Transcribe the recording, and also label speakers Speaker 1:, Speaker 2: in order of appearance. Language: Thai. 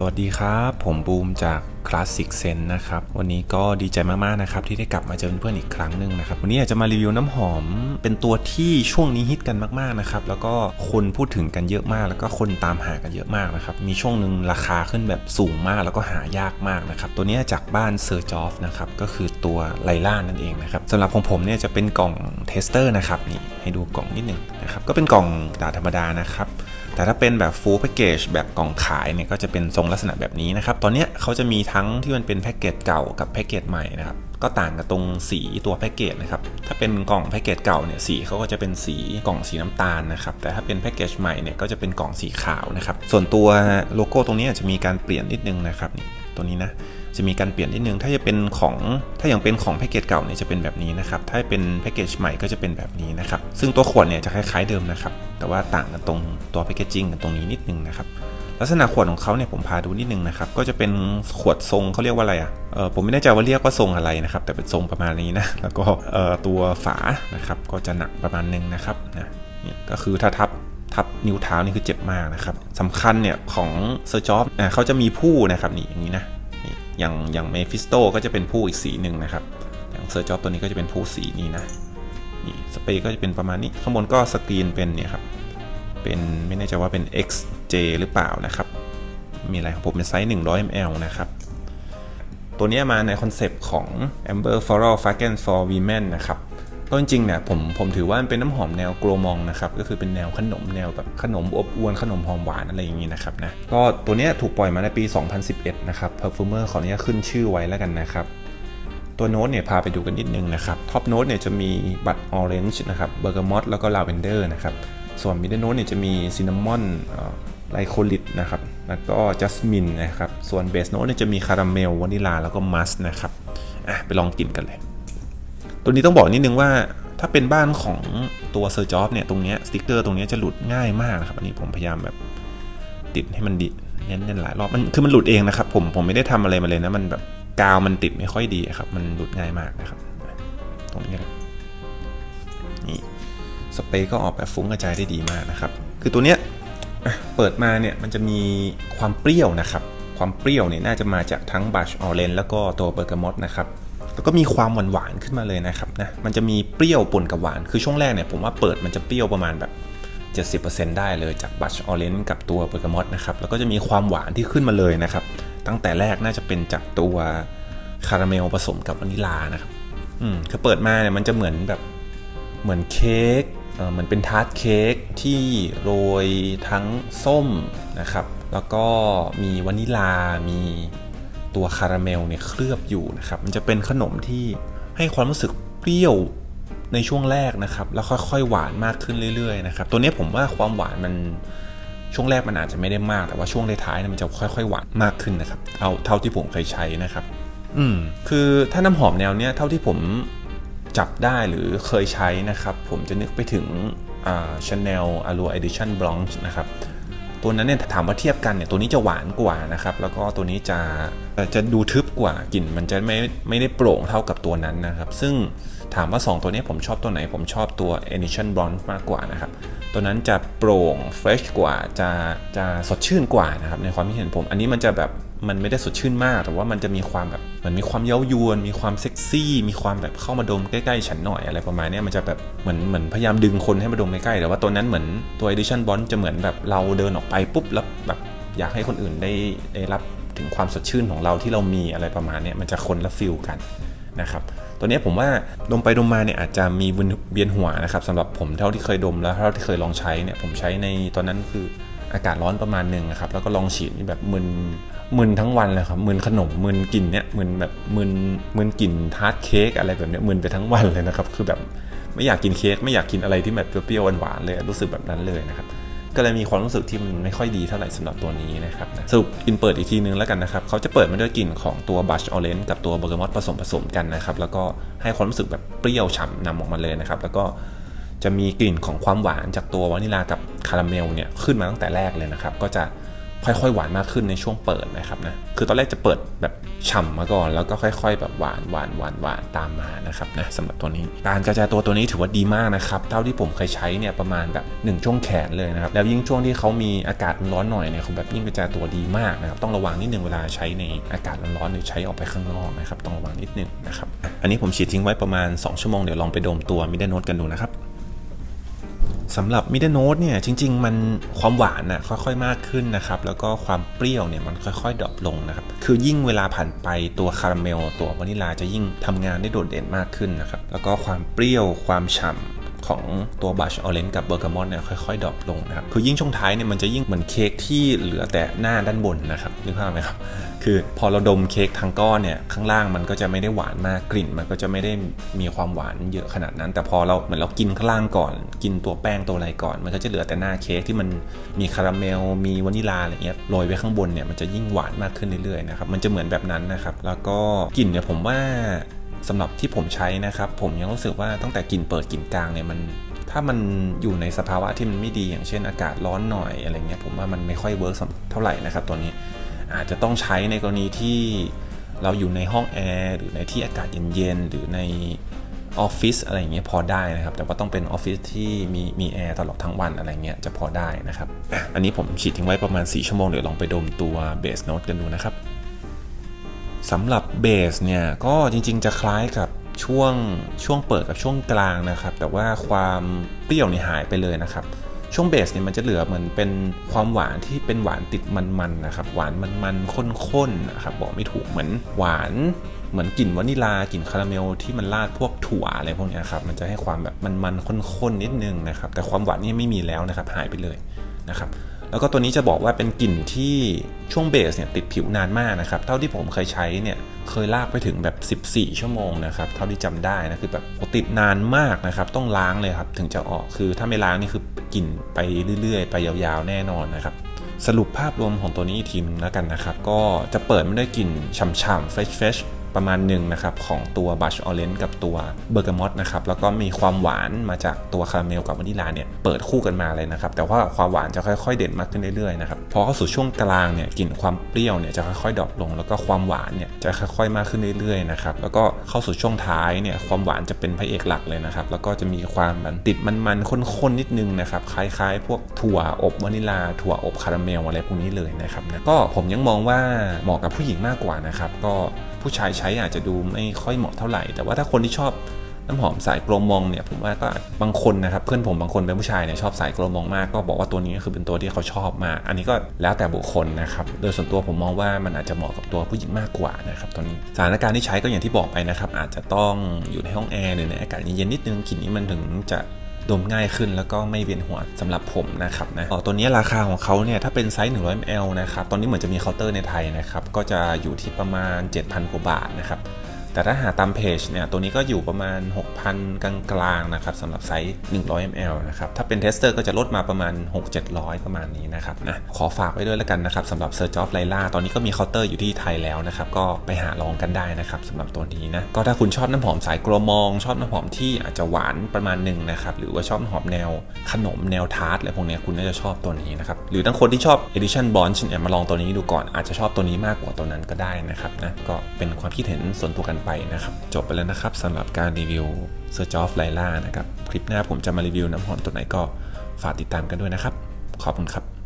Speaker 1: สวัสดีครับ ผมบูมจาก Classic Sense นะครับ วันนี้ก็ดีใจมากๆนะครับ ที่ได้กลับมาเจอเพื่อนอีกครั้งหนึ่งนะครับ วันนี้อยากจะมารีวิวน้ำหอม เป็นตัวที่ช่วงนี้ฮิตกันมากๆนะครับ แล้วก็คนพูดถึงกันเยอะมาก แล้วก็คนตามหากันเยอะมากนะครับ มีช่วงหนึ่งราคาขึ้นแบบสูงมาก แล้วก็หายากมากนะครับ ตัวนี้จากบ้านเซอร์จอฟนะครับ ก็คือตัวไลล่านั่นเองนะครับสำหรับของผมเนี่ยจะเป็นกล่องเทสเตอร์นะครับนี่ให้ดูกล่องนิดหนึ่งนะครับ ก็เป็นกล่องดาธรรมดานะครับ แต่ถ้าเป็นแบบ full package แบบกล่องขายเนี่ยก็จะเป็นทรงลักษณะแบบนี้นะครับ ตอนนี้เขาจะมีทั้งที่มันเป็นแพ็กเกจเก่ากับแพ็กเกจใหม่นะครับ ก็ต่างกันตรงสีตัวแพ็กเกจนะครับ ถ้าเป็นกล่องแพ็กเกจเก่าเนี่ยสีเขาก็จะเป็นสีกล่องสีน้ำตาลนะครับ แต่ถ้าเป็นแพ็กเกจใหม่เนี่ยก็จะเป็นกล่องสีขาวนะครับ ส่วนตัวโลโก้ตรงนี้อาจจะมีการเปลี่ยนนิดนึงนะครับ ตัวนี้นะ จะมีการเปลี่ยนนิดนึง ถ้าจะเป็นของถ้าอย่างเป็นของแพ็กเกจเก่าเนี่ยจะเป็นแบบนี้นะครับ ถ้าเป็นแพ็กเกจใหม่ก็จะเป็นแบบนี้นะครับ ซึ่งตัวขวดเนี่ยจะคล้ายๆเดิมนะครับ แต่ว่าต่างกันตรงตัวแพ็กเกจจิ้งกันตรงนี้นิดนึงนะครับ ลักษณะขวดของเขาเนี่ยผมพาดูนิดนึงนะครับ ก็จะเป็นขวดทรงเขาเรียกว่าอะไรอะเออผมไม่แน่ใจว่าเรียกว่าทรงอะไรนะครับ แต่เป็นทรงประมาณนี้นะ แล้วก็เอ่อตัวฝานะครับก็จะหนักประมาณนึงนะครับนะนี่ก็คือถ้าทับทับนิ้วเท้านี่คือเจ็บมากนะครับสำคัญเนี่ยของเซอร์จอฟอ่าเขาจะมีผู้นะครับนี่อย่างนี้นะ อย่างอย่างเมฟิสโตก็จะเป็นผู้อีกสีหนึ่งนะครับอย่างเซอร์จอบตัวนี้ก็จะเป็นผู้สีนี้นะนี่สเปรย์ก็จะเป็นประมาณนี้ข้างบนก็สกรีนเป็นเนี่ยครับเป็นไม่แน่ใจว่าเป็น XJ หรือเปล่านะครับ มีอะไรของผมเป็นไซส์ 100 ml นะครับตัวนี้มาในคอนเซปต์ของ Amber Floral Fragrance for Women นะครับ ก็จริงๆเนี่ยผมผมถือว่ามันเป็นน้ำหอมแนวโกลมองนะครับก็คือเป็นแนวขนมแนวแบบขนมอบอวนขนมหอมหวานอะไรอย่างนี้นะครับนะก็ตัวเนี้ยถูกปล่อยมาในปี 2011 นะครับ Perfumer ขออนุญาตขึ้นชื่อไว้แล้วกันนะครับตัวโน้ตเนี่ยพาไปดูกันนิดนึงนะครับท็อปโน้ตเนี่ยจะมีบัตออเรนจ์นะครับเบอร์กามอตแล้วก็ลาเวนเดอร์นะครับส่วนมิดเดิลโน้ตเนี่ยจะมีซินนามอนไลโคลิตนะครับแล้วก็จัสมินนะครับส่วนเบสโน้ตเนี่ยจะมีคาราเมลวานิลาแล้วก็มัสนะครับอะไปลองกินกันเลย ตัวนี้ต้องบอกนิดนึงว่าถ้าเป็นบ้านของตัวเซอร์จอฟเนี่ยตรงนี้สติ๊กเกอร์ตรงนี้จะหลุดง่ายมากนะครับอันนี้ผมพยายามแบบติดให้มันดีเน้นๆหลายรอบมันคือมันหลุดเองนะครับ ผมผมไม่ได้ทำอะไรมาเลยนะมันแบบกาวมันติดไม่ค่อยดีครับมันหลุดง่ายมากนะครับ ตรงนี้นี่สเปรย์ก็ออกแบบฟุ้งกระจายได้ดีมากนะครับ คือตัวเนี้ยเปิดมาเนี่ยมันจะมีความเปรี้ยวนะครับ ความเปรี้ยวเนี่ยน่าจะมาจากทั้งบัชออเรนแล้วก็ตัวเบอร์กามอตนะครับ แล้วก็มีความหวานหวานๆขึ้นมาเลยนะครับนะมันจะมีเปรี้ยวปนกับหวาน คือช่วงแรกเนี่ยผมว่าเปิดมันจะเปรี้ยวประมาณแบบ70%ได้เลยจากบัชออเรนจ์กับตัวเบอร์กามอตนะครับ แล้วก็จะมีความหวานที่ขึ้นมาเลยนะครับ ตั้งแต่แรกน่าจะเป็นจากตัวคาราเมลผสมกับวานิลานะครับ อืมคือเปิดมาเนี่ยมันจะเหมือนแบบเหมือนเค้กเหมือนเป็นทาร์ตเค้กที่โรยทั้งส้มนะครับ แล้วก็มีวานิลา มี ตัวคาราเมลเนี่ยเคลือบอยู่นะครับมันจะเป็นขนมที่ให้ความรู้สึกเปรี้ยวในช่วงแรกนะครับ แล้วค่อยๆหวานมากขึ้นเรื่อยๆนะครับตัวนี้ผมว่าความหวานมันช่วงแรกมันอาจจะไม่ได้มาก แต่ว่าช่วงท้ายๆมันจะค่อยๆหวานมากขึ้นนะครับเท่าเท่าที่ผมเคยใช้นะครับ อืมคือถ้าน้ำหอมแนวเนี้ยเท่าที่ผมจับได้หรือเคยใช้นะครับ ผมจะนึกไปถึงอ่า Chanel Allure Edition Blanc นะครับ ตัวนั้นเนี่ยถามว่าเทียบกันเนี่ยตัวนี้จะหวานกว่านะครับแล้วก็ตัวนี้จะจะดูทึบกว่ากลิ่นมันจะไม่ไม่ได้โปร่งเท่ากับตัวนั้นนะครับ ซึ่งถามว่า 2 ตัวนี้ผมชอบตัวไหน ผมชอบตัว Edition Bronze มากกว่านะครับ ตัวนั้นจะโปร่ง fresh กว่าจะจะสดชื่นกว่านะครับในความคิดเห็นผม อันนี้มันจะแบบมันไม่ได้สดชื่นมาก แต่ว่ามันจะมีความแบบ เหมือนมีความเย้ายวน มีความเซ็กซี่ มีความแบบเข้ามาดมใกล้ๆฉันหน่อยอะไรประมาณนี้มันจะแบบเหมือนเหมือนพยายามดึงคนให้มาดมใกล้ๆแต่ว่าตัวนั้นเหมือนตัว Edition Bond จะเหมือนแบบเราเดินออกไปปุ๊บแล้วแบบอยากให้คนอื่นได้ได้รับถึงความสดชื่นของเราที่เรามีอะไรประมาณนี้มันจะคนละฟิลกันนะครับตัวนี้ผมว่าดมไปดมมาเนี่ยอาจจะมีเวียนหัวนะครับสำหรับผมเท่าที่เคยดมแล้วเท่าที่เคยลองใช้เนี่ยผมใช้ในตอนนั้นคือ อากาศร้อนประมาณหนึ่งนะครับแล้วก็ลองฉีดนี่แบบมึนมึนทั้งวันเลยครับมึนขนมมึนกลิ่นเนี่ยมึนแบบมึนมึนกลิ่นทาร์ตเค้กอะไรแบบเนี้ยมึนไปทั้งวันเลยนะครับ คือแบบไม่อยากกินเค้กไม่อยากกินอะไรที่แบบเปรี้ยวๆหวานๆเลยรู้สึกแบบนั้นเลยนะครับก็เลยมีความรู้สึกที่มันไม่ค่อยดีเท่าไหร่สำหรับตัวนี้นะครับสรุปอินเปิดอีกทีนึงแล้วกันนะครับเขาจะเปิดมาด้วยกลิ่นของตัวบัชออเรนจ์กับตัวเบอร์เกามอตผสมผสมกันนะครับแล้วก็ให้ความรู้สึกแบบเปรี้ยวฉ่ำนำออกมาเลยนะครับแล้วก็ จะมีกลิ่นของความหวานจากตัววานิลากับคาราเมลเนี่ยขึ้นมาตั้งแต่แรกเลยนะครับ ก็จะค่อยๆ หวานมากขึ้นในช่วงเปิดนะครับนะ คือตอนแรกจะเปิดแบบฉ่ำมาก่อน แล้วก็ค่อย ๆ แบบหวานหวานหวานหวานตามมานะครับนะสำหรับตัวนี้ การกระจายตัวตัวนี้ถือว่าดีมากนะครับ เท่าที่ผมเคยใช้เนี่ยประมาณแบบ1ช่วงแขนเลยนะครับ แล้วยิ่งช่วงที่เขามีอากาศร้อนหน่อยเนี่ยเขาแบบยิ่งกระจายตัวดีมากนะครับ ต้องระวังนิดนึงเวลาใช้ในอากาศร้อนๆหรือใช้ออกไปข้างนอกนะครับ ต้องระวังนิดนึงนะครับ อันนี้ผมฉีดทิ้งไว้ประมาณ 2 ชั่วโมง เดี๋ยวลองไปดมตัวมิดเดิลโนตกันดูนะครับ สำหรับมิดเดิลโนตเนี่ยจริง ๆ มันความหวานน่ะค่อยๆมากขึ้นนะครับแล้วก็ความเปรี้ยวเนี่ยมันค่อยๆดรอปลงนะครับคือยิ่งเวลาผ่านไปตัวคาราเมล ตัววานิลาจะยิ่งทำงานได้โดดเด่นมากขึ้นนะครับแล้วก็ความเปรี้ยวความฉ่ำ ของตัวบัชออเรนจ์กับเบอร์กามอนเนี่ยค่อยๆดรอปลงนะครับคือยิ่งช่วงท้ายเนี่ยมันจะยิ่งเหมือนเค้กที่เหลือแต่หน้าด้านบนนะครับนึกภาพไหมครับคือพอเราดมเค้กทั้งก้อนเนี่ยข้างล่างมันก็จะไม่ได้หวานมากกลิ่น มันก็จะไม่ได้มีความหวานเยอะขนาดนั้น แต่พอเราเหมือนเรากินข้างล่างก่อน กินตัวแป้งตัวอะไรก่อน มันก็จะเหลือแต่หน้าเค้กที่มันมีคาราเมลมีวานิลาอะไรเงี้ยโรยไว้ข้างบนเนี่ยมันจะยิ่งหวานมากขึ้นเรื่อยๆนะครับมันจะเหมือนแบบนั้นนะครับแล้วก็กลิ่นเนี่ยผมว่า สำหรับที่ผมใช้นะครับ ผมยังรู้สึกว่าตั้งแต่กลิ่นเปิดกลิ่นกลางเนี่ยมัน ถ้ามันอยู่ในสภาวะที่มันไม่ดีอย่างเช่นอากาศร้อนหน่อยอะไรเงี้ยผมว่ามันไม่ค่อยเวิร์กเท่าไหร่นะครับตัวนี้อาจจะต้องใช้ในกรณีที่เราอยู่ในห้องแอร์หรือในที่อากาศเย็นๆหรือในออฟฟิศอะไรเงี้ยพอได้นะครับ แต่ว่าต้องเป็นออฟฟิศที่มีมีแอร์ตลอดทั้งวันอะไรเงี้ยจะพอได้นะครับ อันนี้ผมฉีดทิ้งไว้ประมาณ 4 ชั่วโมงเดี๋ยวลองไปดมตัวเบสโน t กันดูนะครับ สำหรับเบสเนี่ยก็จริงๆจะคล้ายกับช่วงช่วงเปิดกับช่วงกลางนะครับ แต่ว่าความเปรี้ยวนี่หายไปเลยนะครับ ช่วงเบสเนี่ยมันจะเหลือเหมือนเป็นความหวานที่เป็นหวานติดมันๆนะครับ หวานมันๆข้นๆนะครับบอกไม่ถูกเหมือนหวานเหมือนกลิ่นวานิลากลิ่นคาราเมลที่มันราดพวกถั่วอะไรพวกนี้ครับมันจะให้ความแบบมันๆข้นๆนิดนึงนะครับ แต่ความหวานนี่ไม่มีแล้วนะครับหายไปเลยนะครับ แล้วก็ตัวนี้จะบอกว่าเป็นกลิ่นที่ช่วงเบสเนี่ยติดผิวนานมากนะครับ เท่าที่ผมเคยใช้เนี่ยเคยลากไปถึงแบบ 14 ชั่วโมงนะครับเท่าที่จำได้นะคือแบบติดนานมากนะครับ ต้องล้างเลยครับถึงจะออกคือถ้าไม่ล้างนี่คือกลิ่นไปเรื่อยๆ ไปยาวๆ แน่นอนนะครับสรุปภาพรวมของตัวนี้อีกทีนึงแล้วกันนะครับ ก็จะเปิดไม่ได้วยกลิ่นฉ่ำๆเฟรชเฟช ประมาณหนึ่งนะครับของตัวบัชออเรนจ์กับตัวเบอร์กามอตนะครับแล้วก็มีความหวานมาจากตัวคาราเมลกับวานิลาเนี่ยเปิดคู่กันมาเลยนะครับแต่ว่าความหวานจะค่อยๆเด่นมากขึ้นเรื่อยๆนะครับพอเข้าสู่ช่วงกลางเนี่ยกลิ่นความเปรี้ยวเนี่ยจะค่อยๆดรอปลง แล้วก็ความหวานเนี่ยจะค่อยๆมากขึ้นเรื่อยๆนะครับแล้วก็เข้าสู่ช่วงท้ายเนี่ยความหวานจะเป็นพระเอกหลักเลยนะครับแล้วก็จะมีความมันติดมันๆข้นๆนิดนึงนะครับคล้ายๆ พวกถั่วอบวานิลาถั่วอบคาราเมลอะไรพวกนี้เลยนะครับนะก็ผมยังมองว่าเหมาะกับผู้หญิงมากกว่านะครับก็ ผู้ชายใช้อาจจะดูไม่ค่อยเหมาะเท่าไหร่ แต่ว่าถ้าคนที่ชอบน้ำหอมสายกลมองเนี่ยผมว่าก็บางคนนะครับเพื่อนผมบางคนเป็นผู้ชายเนี่ยชอบสายกลมองมากก็บอกว่าตัวนี้ก็คือเป็นตัวที่เขาชอบมาก อันนี้ก็แล้วแต่บุคคลนะครับโดยส่วนตัวผมมองว่ามันอาจจะเหมาะกับตัวผู้หญิงมากกว่านะครับตัวนี้สถานการณ์ที่ใช้ก็อย่างที่บอกไปนะครับอาจจะต้องอยู่ในห้องแอร์หรือในอากาศเย็นๆนิดนึงกลิ่นนี้มันถึงจะ ดมง่ายขึ้นแล้วก็ไม่เวียนหัวสำหรับผมนะครับนะอ๋อตัวนี้ราคาของเขาเนี่ยถ้าเป็นไซส์ 100 ml นะครับ ตอนนี้เหมือนจะมีเคาน์เตอร์ในไทยนะครับ ก็จะอยู่ที่ประมาณ 7,000 กว่าบาทนะครับ แต่ถ้าหาตามเพจเนี่ยตัวนี้ก็อยู่ประมาณ 6,000 กลางๆนะครับสำหรับไซส์ 100 ml นะครับถ้าเป็นเทสเตอร์ก็จะลดมาประมาณ 6-700 ประมาณนี้นะครับนะขอฝากไว้ด้วยแล้วกันนะครับสำหรับ Search of Laila ตอนนี้ก็มีเคาน์เตอร์อยู่ที่ไทยแล้วนะครับก็ไปหาลองกันได้นะครับสำหรับตัวนี้นะก็ถ้าคุณชอบน้ำหอมสายกรมอง ชอบน้ำหอมที่อาจจะหวานประมาณหนึ่งนะครับหรือว่าชอบน้ำหอมแนวขนมแนวทาร์ตอะไรพวกนี้คุณน่าจะชอบตัวนี้นะครับหรือทั้งคนที่ชอบ Edition Bond เนี่ยมาลองตัวนี้ดูก่อนอาจจะชอบตัวนี้มากกว่าตัวนั้นก็ได้นะครับนะก็เป็นความคิดเห็นส่วนตัวกันไปนะครับ จบไปแล้วนะครับสำหรับการรีวิว Search of Laila นะครับ คลิปหน้าผมจะมารีวิวน้ำหอมตัวไหนก็ฝากติดตามกันด้วยนะครับ ขอบคุณครับ